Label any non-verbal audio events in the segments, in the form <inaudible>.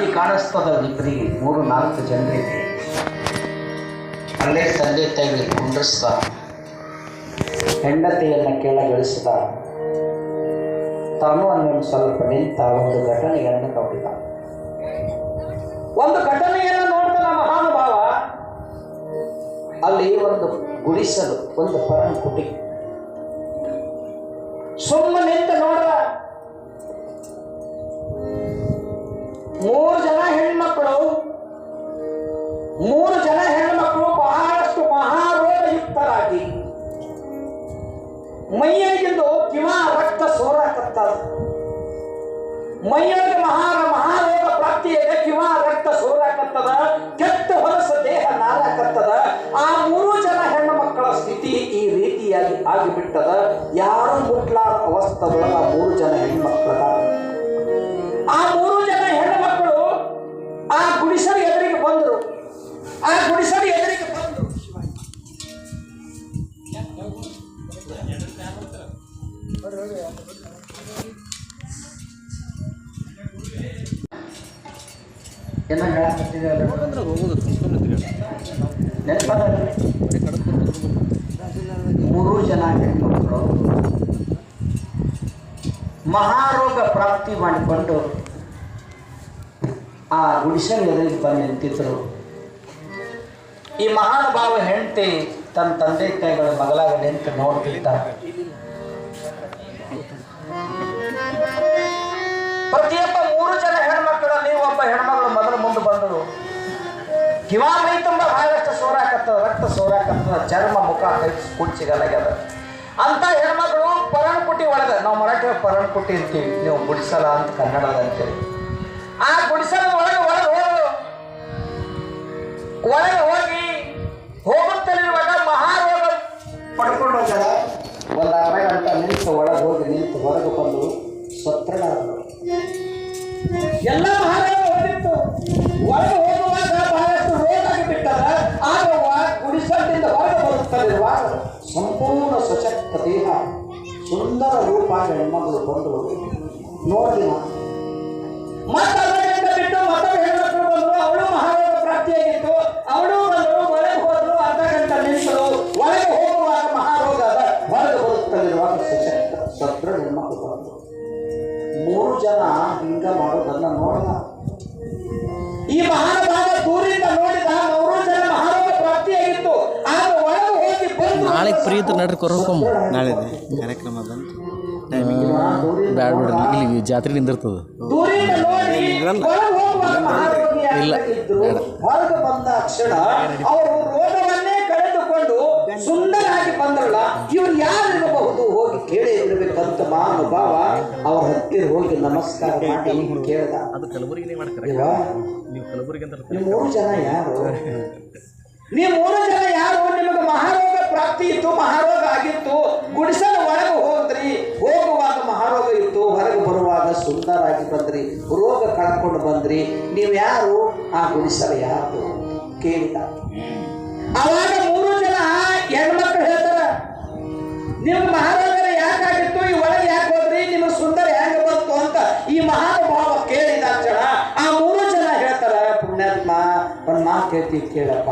ಹಾದಿ ಕಾಣಿಸ್ತದ ಇಬ್ಬರಿಗೆ ಮೂರು ನಾಲ್ಕು ಜನರಿಗೆ ಅಲ್ಲೇ ತಂದೆ ತಾಯಿಗಳಿಗೆ ಕುಂಡ್ರಿಸ್ದ ಹೆಂಡತಿಯನ್ನು ಕೆಳಗಿಳಿಸಿದ ತಾನು ಅನ್ನೊಂದು ಸ್ವಲ್ಪ ನಿಂತ ಒಂದು ಘಟನೆಯನ್ನು ನೋಡಿದ ಒಂದು ಘಟನೆಯನ್ನು ನೋಡಿದ ಮಹಾನುಭಾವ? ಅಲ್ಲಿ ಒಂದು ಗುಡಿಸಲು, ಒಂದು ಪರಂಕುಟಿ ಸುಮ್ಮನೆ ಮೈಯೊಳಗೆ ಮಹಾರ, ಮಹಾರೋಗ ಪ್ರಾಪ್ತಿಯಾಗ ಕಿವ ರಕ್ತ ಸೋರಾಕತ್ತದ ಕೆಟ್ಟ ಹೊಲಸ ದೇಹ ನಾರಾಕತ್ತದ ಆ ಮೂರು ಜನ ಹೆಣ್ಣು ಮಕ್ಕಳ ಸ್ಥಿತಿ ಈ ರೀತಿಯಾಗಿ ಆಗಿಬಿಟ್ಟದ. ಯಾರು ಮುಟ್ಲಾರ ಅವಸ್ಥದೊಳಗ ಮೂರು ಜನ ಹೆಣ್ಣು ಮಕ್ಕಳ ಆ ಮೂರು ಜನ ಹೆಣ್ಣು ಮಕ್ಕಳು ಆ ಗುಡಿಸಲು ಎದುರಿಗೆ ಬಂದರು. ಆ ಗುಡಿಸಲು ಮಹಾರೋಗ ಪ್ರಾಪ್ತಿ ಮಾಡಿಕೊಂಡು ಆ ಗುಡಿಸಲು ಎದುರಿಗೆ ಬಂದು ನಿಂತಿದ್ರು. ಈ ಮಹಾನುಭಾವ ಹೆಂಡತಿ ತನ್ನ ತಂದೆ ತಾಯಿಗಳ ಮಗಳಾಗ ನಿಂತು ನೋಡ್ತಿದ್ದ. ಪ್ರತಿಯೊಬ್ಬ ಮೂರು ಜನ ಹೆಣ್ಮಕ್ಳಲ್ಲಿ ಒಬ್ಬ ಹೆಣ್ಮಗಳು, ಮೊದಲು ಮುಂದೆ ಬಂದರು ಕಿವಾ ಮೈ ತುಂಬ ಬಹಳಷ್ಟು ಸೋರಾಕತ್ತದ, ರಕ್ತ ಸೋರಾಕತ್ತದ, ಚರ್ಮ ಮುಖ ಕೈ ಕುಡ್ ಸಿಗಲಾಗ್ಯದ ಅಂತ ಹೆಣ್ಮಗಳು ಪರಣಕುಟಿ ಒಳಗೆ. ನಾವು ಮರಾಠಿ ಪರಣಕುಟಿ ಅಂತೀವಿ. ನೀವು ಗುಡಿಸಲ ಅಂತ ಕನ್ನಡದ ಅಂತೀವಿ ಆ ಗುಡಿಸಲ ಒಳಗೆ ಒಳಗೆ ಹೋಗು. ಒಳಗೆ ಹೋಗಿ ಹೋಗುತ್ತಲಿರುವಾಗ ಮಹಾರೋಗ ಪಡ್ಕೊಂಡು ಒಂದು ಅರ್ಧ ಗಂಟೆ ನಿಂತು ಒಳಗೆ ಹೋಗಿ ನಿಂತು ಹೊರಗೆ ಬಂದು ಸ್ವತ್ರ ಎಲ್ಲ ಮಹಾರೋಗ ಹೋಗಿತ್ತು ಒಳಗೆ ಹೋಗುವಾಗ ಬಹಳಷ್ಟು ರೋಗ ಆಗಿಬಿಟ್ಟದ. ಆಗ ಗುಡಿಸಲಿಂದ ಹೊರಗೆ ಬರುತ್ತಲಿರುವಾಗ ಸಂಪೂರ್ಣ ಸಶಕ್ತ ದೇಹ ಸುಂದರ ರೂಪ ಹೆಣ್ಮಗಳು ಬಂದು ನೋಡಿದ ಮತ್ತೆ ಬಿಟ್ಟು ಮತ್ತೊಂದು ಹೆಣ್ಮಕ್ಳು ಬಂದು ಅವಳು ಮಹಾರಾಜ ಪ್ರಾಪ್ತಿಯಾಗಿತ್ತು. ಇದ್ರೆ ನಡ್ರಿ ಕೊರಕೊಂಬ ನಾಳೆ ಕಾರ್ಯಕ್ರಮ ಅದಂತ ಟೈಮಿಂಗ್ ಬ್ಯಾಡ ಬಿಡ್ರಿ. ಇಲ್ಲಿ ಜಾತ್ರೆ ನಿಂದಿರ್ತದೆ ಇಲ್ಲ. ಹೊರಗೆ ಬಂದ ಕ್ಷಣ ಅವರು ರೋಗವನ್ನೇ ಕಳೆದುಕೊಂಡು ಸುಂದರಾಗಿ ಬಂದ್ರಲ್ಲ ಇವ್ರು ಯಾರು ಇರಬಹುದು ಹೋಗಿ ಕೇಳಿ ಇರಬೇಕಂತ ಮಹಾನುಭಾವ ಅವ್ರ ಹತ್ತಿರ ಹೋಗಿ ನಮಸ್ಕಾರ ಮಾಡಿ ಕೇಳ್ದ. ಅದು ಕಲಬುರಗಿನೇ ಮಾಡ್ತಾರೆ. ನೀವು ಕಲಬುರಗಿ ಅಂತ ನೀವು ಮೂರು ಜನ ಯಾರು? <laughs> ನೀವು ಮೂರು ಜನ ಮಹಾರೋಗ ಪ್ರಾಪ್ತಿ ಇತ್ತು ಮಹಾರೋಗ ಆಗಿತ್ತು. ಗುಡಿಸಲ ಒಳಗೆ ಹೋದ್ರಿ. ಹೋಗುವಾಗ ಮಹಾರೋಗ ಇತ್ತು. ಹೊರಗೆ ಬರುವಾಗ ಸುಂದರಾಗಿ ಬಂದ್ರಿ. ರೋಗ ಕಳ್ಕೊಂಡು ಬಂದ್ರಿ. ನೀವು ಯಾರು? ಆ ಗುಡಿಸಲ ಯಾರು? ಕೇಳಿದ. ಅವಾಗ ಮೂರು ಜನ ಹೆಣ್ಮಕ್ಳು ಹೇಳ್ತಾರ, ನಿಮ್ಮ ಮಹಾರೋಗರ ಯಾಕಾಗಿತ್ತು? ಈ ಒಳಗೆ ಯಾಕೆ ಹೋದ್ರಿ? ನಿಮ್ಮ ಸುಂದರ ಹೆಂಗ ಬಂತು? ಅಂತ ಈ ಮಹಾನುಭಾವ ಕೇಳಿದ ಜನ ಆ ಮೂರು ಜನ ಹೇಳ್ತಾರ, ಪುಣ್ಯಾತ್ಮ, ಒಂದು ಮಾತು ಹೇಳ್ತೀವಿ ಕೇಳಪ್ಪ.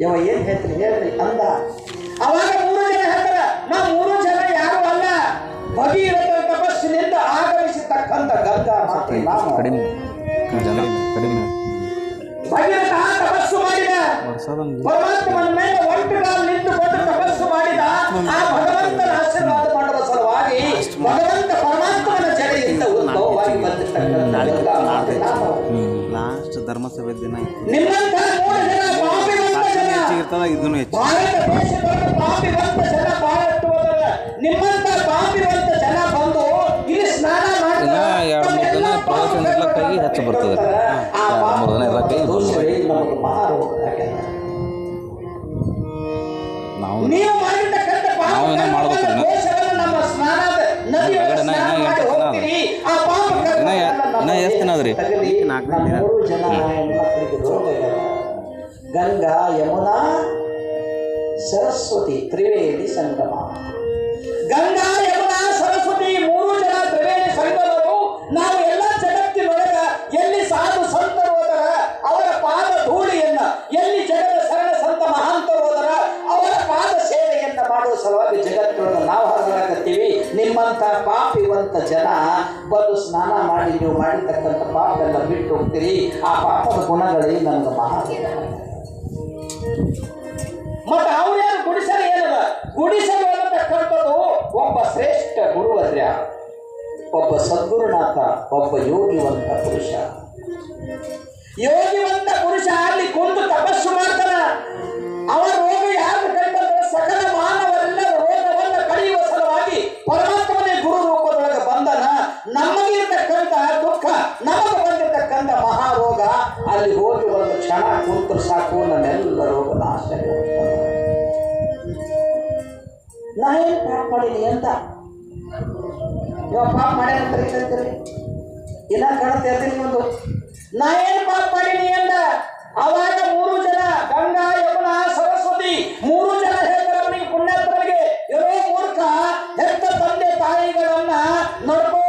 ಯವ ಏನು ಹೇಳ್ತೀನಿ ಹೇಳ್ರಿ ಅಂದ. ಅವಾಗ ಮೂರು ಜನ ಹೇಳ್ತಾರ ನಾ ಮೂರು ಜನ ಯಾರು ಅಲ್ಲ. ಭಗೀರಥ ತಪಸ್ಸಿನಿಂದ ಆಗಮಿಸತಕ್ಕಂಥ ಗಂಗಾ ಮಾತೆ ಕಡಿಮೆ ಕಡಿಮೆ ಭಗೀರಥ ತಪಸ್ಸು ಮಾಡಿದ. ಪರಮಾತ್ಮನ ಮೇಲೆ ಒಂಟುಗಾಲು ನಿಂತುಕೊಂಡು ತಪಸ್ಸು ಮಾಡಿದ. ಆ ಭಗವಂತನ ಆಶೀರ್ವಾದ ಮಾಡುವ ಸಲುವಾಗಿ ಭಗವಂತ ದೇಶದೊಳಗೆ ಪಾಪಿವಂತ ಜನ ಬಹಳಷ್ಟು ಹೋದರ ನಿಮ್ಮಂತ ಪಾಪಿವಂತ ಜನ ಬಂದು ಇಲ್ಲಿ ಎರಡು ಮೂರು ದಿನ ಪ್ರವಚನ ಇರ್ಲಕ್ಕಾಗಿ ಹೆಚ್ಚು ಬರ್ತದೆ ಎರಡು ಮೂರು ದಿನ ಇರ್ಲಕ್ಕಾಗಿ ನಾವು. ನಾವು ಮಾಡ್ಬೇಕು ಏನೋ ಮಾಡ್ಬೇಕ್ರಿ ಇನ್ನ. ದೋಷಗಳನ್ನ ನಮ್ಮ ಸ್ನಾನದ ನದಿಯೊಳಗೆ ಹೊರಗಡೆ ಇನ್ನ- ಸ್ನಾನ ಇನ್ನ ಮಾಡಿ ಎಂಟು ದಿನ ಅದ. ಹೋಗ್ತೀರಿ. ಆ ಪಾಪ ಇನ್ನ ಎ- ಇನ್ನ ಎಷ್ಟು ದಿನ ಅದ್ರಿ? ದಿನ. ಗಂಗಾ ಯಮುನಾ ಸರಸ್ವತಿ ತ್ರಿವೇದಿ ಸಂಗಮ ಗಂಗಾ ಯಮುನಾ ಸರಸ್ವತಿ ಮೂರು ಜನ ತ್ರಿವೇಣಿ ಸಂಗಮರು ನಾವು ಎಲ್ಲ ಜಗತ್ತಿನೊಳಗ ಎಲ್ಲಿ ಅಂತ ಪಾಪಿವಂತ ಜನ ಬಂದು ಸ್ನಾನ ಮಾಡಿ ನೀವು ಮಾಡಿರ್ತಕ್ಕಂಥ ಪಾಪ ಎಲ್ಲ ಬಿಟ್ಟು ಹೋಗ್ತೀರಿ. ಆ ಪಾಪದ ಗುಣಗಳೇ ನನಗೆ ಮಹಾದೇವ. ಮತ್ತೆ ಅವ್ರೇನು ಗುಡಿಸಲು ಏನದ? ಗುಡಿಸಲು ಅನ್ನತಕ್ಕಂಥದ್ದು ಒಬ್ಬ ಶ್ರೇಷ್ಠ ಗುರುವರ್ಯ ಒಬ್ಬ ಸದ್ಗುರುನಾಥ, ಒಬ್ಬ ಯೋಗಿವಂತ ಪುರುಷ. ಯೋಗಿವಂತ ಪುರುಷ ಅಲ್ಲಿ ಕುಂತು ತಪಸ್ಸು ಅಲ್ಲಿ ಹೋಗಿ ಒಂದು ಕ್ಷಣ ಕುಂತು ಸಾಕು ನನ್ನೆಲ್ಲ ರೋಗ ನಾಶ ನಾ ಪಾಪ ಮಾಡೀನಿ ಅಂತ? ಇವಾಗ ಪಾಪ ಮಾಡಿ ಅಂತ ಹೇಳ್ತೀರಿ ಇಲ್ಲ ಕಾಣುತ್ತೆ ಅದೇ ಒಂದು ನಾ ಪಾಪ ಮಾಡೀನಿ ಅಂತ? ಅವಾಗ ಮೂರು ಜನ ಗಂಗಾ, ಯಮುನಾ, ಸರಸ್ವತಿ ಮೂರು ಜನ ಹೇಳ್ತಾರೆ ಅವನಿಗೆ ಪುಣ್ಯಾತ್ಮನಿಗೆ ಇರೋ ಮೂರ್ಖ, ಹೆತ್ತ ತಂದೆ ತಾಯಿಗಳನ್ನ ನಡ್ಕೊಂತ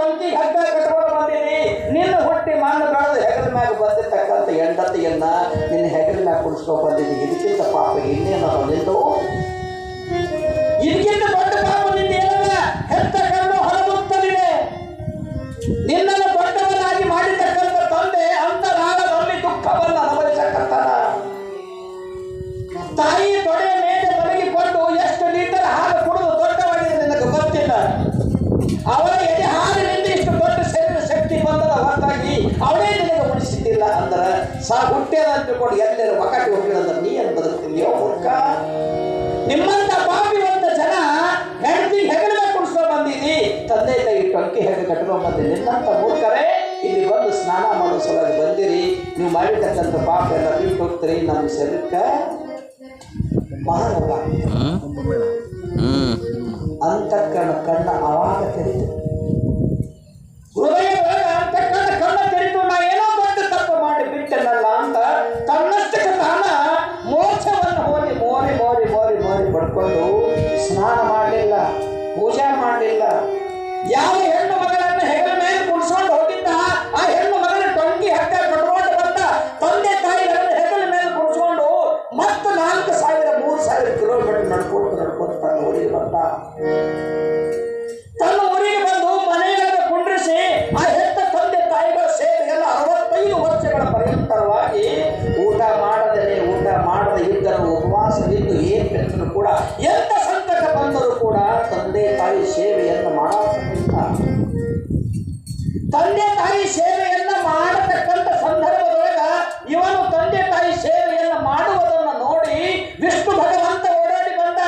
ಟೊಂಕಿ ಹಗ್ಗ ಕಟ್ಕೊಂಡು ಬಂದೀನಿ ನಿನ್ನ ಹುಟ್ಟಿ ಮಣ್ಣು ಕಳೆದು ಹೆಗಲ ಮ್ಯಾಗ ಬಂದಿರ್ತಕ್ಕಂಥ ಹೆಂಡತಿಯನ್ನ ನಿನ್ನ ಹೆಗಲ ಮ್ಯಾಗ ಕುಡಿಸ್ಕೊಂಡು ಬಂದಿದ್ದೀನಿ ಇದಕ್ಕಿಂತ ಪಾಪ ಇನ್ನೇನು ನಿಂತು? ಇದಕ್ಕಿಂತ ಹುಟ್ಟ್ಯದ ಅಂತಿಕೊಂಡು ಎಲ್ಲರೂ ಒಕ್ಕಟ್ಟು ಹೋಗಿದಂದ್ರೆ ನೀ ಏನು ಬದುಕ್ತಿದ್ಯೋ ಮೂರ್ಖ. ನಿಮ್ಮಂತ ಪಾಪಿವಂತ ಜನ ಹೆಂಡತಿ ಹೆಗಲ ಕುಡಿಸ್ಕೊ ಬಂದಿದ್ದಿ ತಂದೆ ತಾಯಿ ಟೊಂಕಿ ಹೆಗ ಕಟ್ಟೋ ಬಂದಿ. ನಿನ್ನಂತ ಮೂರ್ಖರೇ ಇಲ್ಲಿ ಬಂದು ಸ್ನಾನ ಮಾಡೋ ಸಲುವಾಗಿ ಬಂದಿರಿ. ನೀವು ಮಾಡಿರ್ತಕ್ಕಂಥ ಪಾಪ ಎಲ್ಲ ಬಿಟ್ಟು ಹೋಗ್ತೀರಿ. ನಮ್ಮ ಶರೀರಕ್ಕೆ ಹ್ಮ್. ಅಂತಃಕರಣ ಕಣ್ಣ ಅವಾಗ ತೆರೆದು ಹೃದಯದೊಳಗ ಮೋರಿ ಪಡ್ಕೊಂಡು ಸ್ನಾನ ಮಾಡಲಿಲ್ಲ, ಪೂಜೆ ಮಾಡಲಿಲ್ಲ. ಯಾವ ಹೆಣ್ಣು ಮಗಳನ್ನು ಹೆಗಲ ಮೇಲೆ ಕುಡಿಸ್ಕೊಂಡು ಹೋಗಿದ್ದ? ಆ ಹೆಣ್ಣು ಮಗನ ತಂಗಿ ಹತ್ತೆ ಕಟ್ಕೊಂಡು ಬಂದ. ತಂದೆ ತಾಯಿಗಳನ್ನು ಹೆಗಲ ಮೇಲೆ ಕುಡಿಸ್ಕೊಂಡು ಮತ್ತೆ ನಾಲ್ಕು ಸಾವಿರ, ಮೂರು ಸಾವಿರ ಕಿಲೋಮೀಟರ್ ನಡ್ಕೊಂಡು ನಡ್ಕೊಂಡು ತನ್ನ ಊರಿಗೆ ಬಂದ. ತನ್ನ ಊರಿಗೆ ಬಂದು ಮನೆಯೊಳಗೆ ಕುಂಡ್ರಿಸಿ ಆ ಹೆತ್ತ ತಂದೆ ತಾಯಿಗಳ ಸೇವೆಗೆಲ್ಲ ಅರವತ್ತೈದು ವರ್ಷಗಳ ಪರ್ಯಂತರವಾಗಿ ಕೂಡ ಎಂತ ಸಂಕಟ ಬಂದರೂ ಕೂಡ ತಂದೆ ತಾಯಿ ಸೇವೆಯನ್ನು ಮಾಡತಕ್ಕಂಥ, ತಂದೆ ತಾಯಿ ಸೇವೆಯನ್ನು ಮಾಡತಕ್ಕಂಥ ಸಂದರ್ಭದೊಳಗ ಇವನು ತಂದೆ ತಾಯಿ ಸೇವೆಯನ್ನು ಮಾಡುವುದನ್ನು ನೋಡಿ ವಿಷ್ಣು ಭಗವಂತ ಓಡಾಡಿ ಬಂದ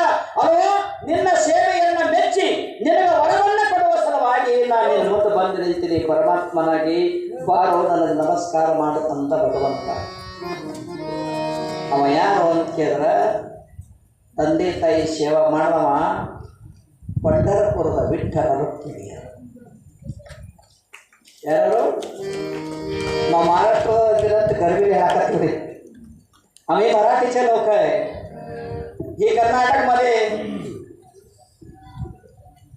ಅವನು ನಿನ್ನ ಸೇವೆಯನ್ನ ಮೆಚ್ಚಿ, ನಿನಗೆ ವರವನ್ನು ಕೊಡುವ ಸಲುವಾಗಿ ನಾನು ನಿನ್ನ ಮುಂದೆ ಬಂದು ನಿಲ್ತೀನಿ ಪರಮಾತ್ಮನಾಗಿ. ಬಾರೋ, ನನಗೆ ನಮಸ್ಕಾರ ಮಾಡತಂತ ಭಗವಂತ. ಅವ ಯಾರು ಅಂತ ಕೇಳಿದ್ರೆ ತಂದೆ ತಾಯಿ ಸೇವೆ ಮಾಡವ ಪಂಢರಪುರದ ವಿಠ್ಠಲ ರುಕ್ಮಿಣಿಯ ಯಾರು ನಾವು महाराष्ट्र गरबी हातात होते आम्ही मराठीचे लोक आहे हे कर्नाटकमध्ये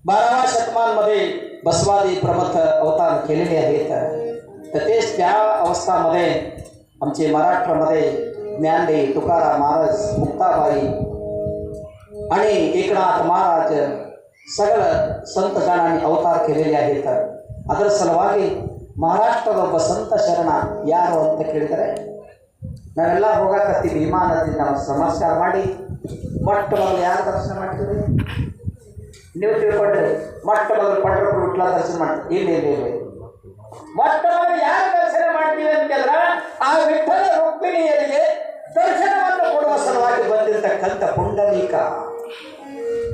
बाराव्या शतमानमध्ये बसवादी प्रमथ अवतार केलेले आहेत तर तेच त्या अवस्थामध्ये आमचे महाराष्ट्रामध्ये ज्ञानदेव तुकाराम महाराज मुक्ताबाई आणि एकनाथ महाराज सगळं संत जणांनी अवतार केलेले आहेत ಅದರ ಸಲುವಾಗಿ ಮಹಾರಾಷ್ಟ್ರದ ಒಬ್ಬ ಸಂತ ಶರಣ ಯಾರು ಅಂತ ಕೇಳಿದರೆ ನಾವೆಲ್ಲ ಹೋಗಾಕತ್ತೀವಿ ವಿಮಾನದಿಂದ ನಾವು ನಮಸ್ಕಾರ ಮಾಡಿ ಮೊಟ್ಟ ಮೊದಲು ಯಾರು ದರ್ಶನ ಮಾಡ್ತೀವಿ ನೀವು ತಿಳ್ಕೊಂಡ್ರಿ ಮೊಟ್ಟ ಮೊದಲು ಪಂಡ್ರಪುರ ವಿಟ್ಲ ದರ್ಶನ ಮಾಡ್ತೀವಿ ಇಲ್ಲ ಇಲ್ಲ ಇಲ್ಲ ಮೊಟ್ಟ ಮೊದಲು ಯಾರು ದರ್ಶನ ಮಾಡ್ತೀವಿ ಅಂತ ಕೇಳಿದ್ರೆ ಆ ವಿಠಲ ರುಕ್ಮಿಣಿಯರಿಗೆ ದರ್ಶನವನ್ನು ಕೊಡುವ ಸಲುವಾಗಿ ಬಂದಿರತಕ್ಕಂಥ ಪುಂಡಲೀಕ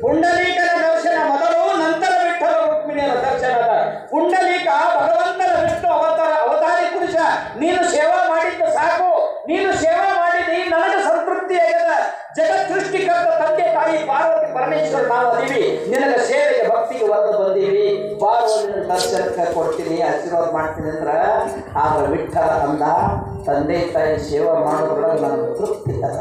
ಪುಂಡಲೀಕನ ದರ್ಶನ ಮೊದಲು ನಂತರ ವಿಠಲ ರುಕ್ಮಿಣಿಯರ ದರ್ಶನದ. ಪುಂಡಲೀಕ ಭಗವಂತನ ವಿಷ್ಣು ಅವತಾರ ಅವತಾರಿ ಪುರುಷ. ನೀನು ಸೇವಾ ಮಾಡಿದ್ದು ಸಾಕು. ನೀನು ಸೇವಾ ಮಾಡಿದಿ ನನಗೆ ಸಂತೃಪ್ತಿ ಆಗದ ಜಗತ್ ಸೃಷ್ಟಿಕರ್ತ ತಂದೆ ತಾಯಿ ಪಾರ್ವತಿ ಪರಮೇಶ್ವರ ನಾವು ಅದೀವಿ. ನಿನಗೆ ಸೇವೆಗೆ ಭಕ್ತಿಗೆ ಬಂದು ಬಂದೀವಿ ಪಾರ್ವತಿನ ದರ್ಶನಕ್ಕೆ ಕೊಡ್ತೀನಿ, ಆಶೀರ್ವಾದ ಮಾಡ್ತೀನಿ ಅಂದ್ರೆ ಆದ್ರೆ ವಿಠಲ ಅಂದ ತಂದೆ ತಾಯಿ ಸೇವಾ ಮಾಡೋದ್ರೊಳಗೆ ನನಗೆ ತೃಪ್ತಿ ಅದ.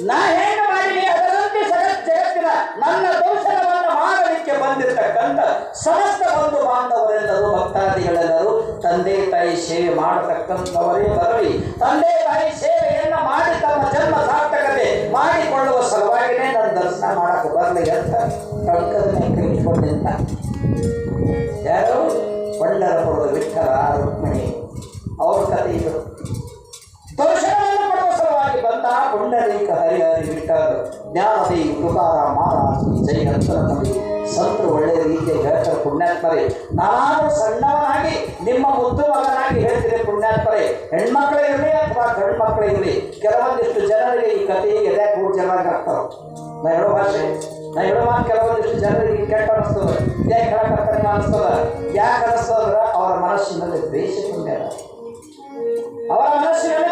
ನಾ ಏನು ಮಾಡಲಿ ಅದರಂತೆ ಸಗತ್ ಜಗತ್ತಿನ ನನ್ನ ದರ್ಶನವನ್ನು ಮಾಡಲಿಕ್ಕೆ ಬಂದಿರತಕ್ಕಂಥ ಸಮಸ್ತ ಬಂಧು ಬಾಂಧವರೆಲ್ಲರೂ, ಭಕ್ತಾದಿಗಳೆಲ್ಲರೂ ತಂದೆ ತಾಯಿ ಸೇವೆ ಮಾಡತಕ್ಕಂಥವರೇ ಬರಲಿ. ತಂದೆ ತಾಯಿ ಸೇವೆಯನ್ನು ಮಾಡಿ ತಮ್ಮ ಜನ್ಮ ಸಾರ್ಥಕತೆ ಮಾಡಿಕೊಳ್ಳುವ ಸಲುವಾಗಿನೇ ನನ್ನ ದರ್ಶನ ಮಾಡಕ್ಕೆ ಬರಲಿ ಅಂತ ಟಂಕದ ಮೇಲೆ ಕೈ ಇಟ್ಕೊಂಡು ನಿಂತ ಯಾರು? ಪಂಡರಪುರದ ವಿಠಲ ರುಕ್ಮಿಣಿ. ಅವ್ರ ಕಥೆ ಇದು. ಪಡುವ ಬಂದ ಪುಂಡರೀಕ ಹರಿಹರಿ ವಿಠಲ ಜ್ಞಾನದೇವಿ ತುಕಾರ ಮಹಾರಾಜ್ ಜೈ ಹಂಸನಮಣಿ ಸಂತರು ಒಳ್ಳೆಯ ರೀತಿಯ ಹೇಳ್ತಾರೆ ಪುಣ್ಯಾತ್ಮರೆ. ನಾನು ಸಣ್ಣವನಾಗಿ, ನಿಮ್ಮ ಮುದ್ದು ಮಗನಾಗಿ ಹೇಳ್ತೀನಿ ಪುಣ್ಯಾತ್ಮರೇ ಹೆಣ್ಮಕ್ಳಿರಲಿ ಅಥವಾ ಗಂಡು ಮಕ್ಕಳಿರಲಿ ಕೆಲವೊಂದಿಷ್ಟು ಜನರಿಗೆ ಈ ಕಥೆ ಎದೆ ಕೂಡ ಚೆನ್ನಾಗಿ ಆಗ್ತಾರೆ ನಾ ಹೇಳೋ ಭಾಷೆ, ನಾ ಹೇಳೋ ಕೆಲವೊಂದಿಷ್ಟು ಜನರಿಗೆ ಕೆಟ್ಟ ಅನಿಸ್ತದೆ. ಯಾಕೆ ಹೇಳಕ್ಕೆ ಅನಿಸ್ತದ ಯಾಕೆ ಅನಿಸ್ತದ್ರ ಅವರ ಮನಸ್ಸಿನಲ್ಲಿ ದ್ವೇಷ ತುಂಬ್ಯಾರ ಅವರ ಮನಸ್ಸಿನಲ್ಲಿ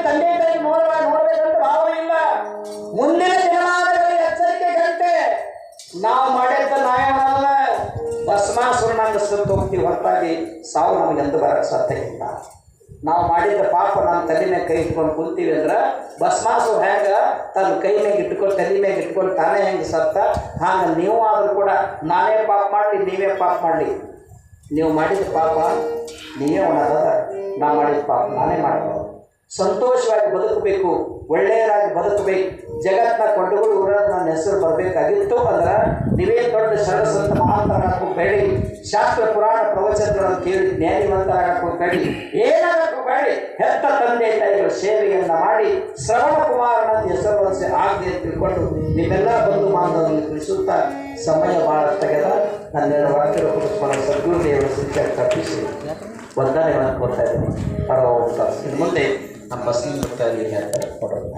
ನಾವು ಮಾಡಿದ ನ್ಯಾಯವಲ್ಲ. ಭಸ್ಮಾಸುರನಂದ ಸುತ್ತ ಹೋಗ್ತೀವಿ, ಹೊರತಾಗಿ ಸಾವು ನಮಗೆ ಎಂದು ಬರಕ್ಕೆ ಸಾಧ್ಯ ಇಲ್ಲ. ನಾವು ಮಾಡಿದ ಪಾಪ ನಮ್ಮ ತಲೆ ಮೇಲೆ ಕೈ ಇಟ್ಕೊಂಡು ಕುಂತೀವಿ ಅಂದ್ರೆ ಭಸ್ಮಾಸು ಹೆಂಗೆ ತನ್ನ ಕೈ ಮೇಲೆ ಇಟ್ಕೊಂಡು, ತಲೆ ಮೇಲೆ ಇಟ್ಕೊಂಡು ತಾನೇ ಹೆಂಗೆ ಸತ್ತ? ಹಾಗೆ ನೀವು ಆದರೂ ಕೂಡ ನಾನೇ ಪಾಪ ಮಾಡಲಿ, ನೀವೇ ಪಾಪ ಮಾಡಲಿ. ನೀವು ಮಾಡಿದ ಪಾಪ ನೀವೇ ಮಾಡೋದ ನಾ ಮಾಡಿದ ಪಾಪ ನಾನೇ ಮಾಡಬಹುದು ಸಂತೋಷವಾಗಿ ಬದುಕಬೇಕು ಒಳ್ಳೆಯರಾಗಿ ಬದುಕಬೇಕು. ಜಗತ್ತಿನ ಕೊಂಡುಗಳು ನನ್ನ ಹೆಸರು ಬರಬೇಕಾಗಿತ್ತು ಅಂದ್ರೆ ನೀವೇ ದೊಡ್ಡ ಸರಸ್ವಂತ ಮಹಾಂತರಾಗಕ್ಕೆ ಬೇಡಿ ಶಾಸ್ತ್ರ ಪುರಾಣ ಪ್ರವಚನಗಳನ್ನು ಕೇಳಿ ಜ್ಞಾನಿವಂತರಾಗಕ್ಕೆ ಬೇಡಿ ಏನಾಗಬೇಕು ಬೇಡಿ ಹೆತ್ತ ತಂದೆ ತಾಯಿಗಳ ಸೇವೆಯನ್ನು ಮಾಡಿ ಶ್ರವಣ ಕುಮಾರನ ಹೆಸರುವರಿಸಿ ಆಗಲಿ ಅಂತ ತಿಳ್ಕೊಂಡು ನಿಮ್ಮೆಲ್ಲ ಬಂಧು ಬಾಂಧವರಿಗೆ ತಿಳಿಸುತ್ತಾ ಸಮಯ ಭಾಳ ತೆಗೆದ. ನನ್ನೆರಡು ವಾಕ್ಯ ಸದ್ಗುರುದೇವರ ಸಿದ್ಧ ತಪ್ಪಿಸಿ ವಂದನೆಗಳನ್ನು ಕೊಡ್ತಾ ಇದ್ದೀನಿ. ಪರವಾಗಿ ಮುಂದೆ ನಮ್ಮ ಬಸ್ಸಿನ ಹೇಳ್ತಾರೆ ಕೊಡೋದು